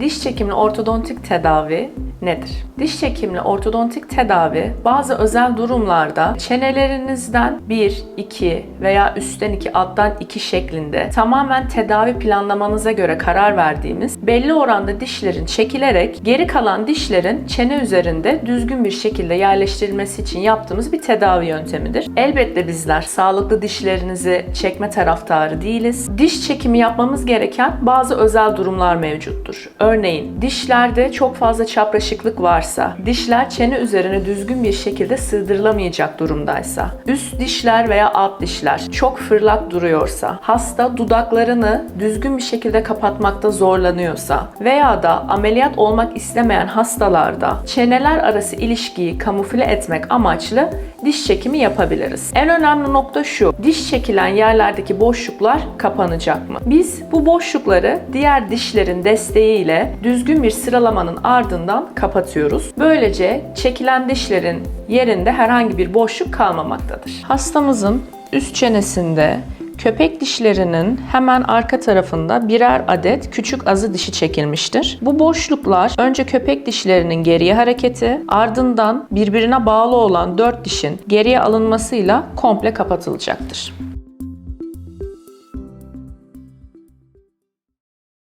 Diş çekimli ortodontik tedavi nedir? Diş çekimli ortodontik tedavi bazı özel durumlarda çenelerinizden 1, 2 veya üstten 2, alttan 2 şeklinde tamamen tedavi planlamanıza göre karar verdiğimiz belli oranda dişlerin çekilerek geri kalan dişlerin çene üzerinde düzgün bir şekilde yerleştirilmesi için yaptığımız bir tedavi yöntemidir. Elbette bizler sağlıklı dişlerinizi çekme taraftarı değiliz. Diş çekimi yapmamız gereken bazı özel durumlar mevcuttur. Örneğin dişlerde çok fazla çapraşıklık varsa, dişler çene üzerine düzgün bir şekilde sığdırılamayacak durumdaysa, üst dişler veya alt dişler çok fırlak duruyorsa, hasta dudaklarını düzgün bir şekilde kapatmakta zorlanıyorsa veya da ameliyat olmak istemeyen hastalarda çeneler arası ilişkiyi kamufle etmek amaçlı diş çekimi yapabiliriz. En önemli nokta şu. Diş çekilen yerlerdeki boşluklar kapanacak mı? Biz bu boşlukları diğer dişlerin desteğiyle düzgün bir sıralamanın ardından kapatıyoruz. Böylece çekilen dişlerin yerinde herhangi bir boşluk kalmamaktadır. Hastamızın üst çenesinde Köpek dişlerinin hemen arka tarafında birer adet küçük azı dişi çekilmiştir. Bu boşluklar önce köpek dişlerinin geriye hareketi, ardından birbirine bağlı olan dört dişin geriye alınmasıyla komple kapatılacaktır.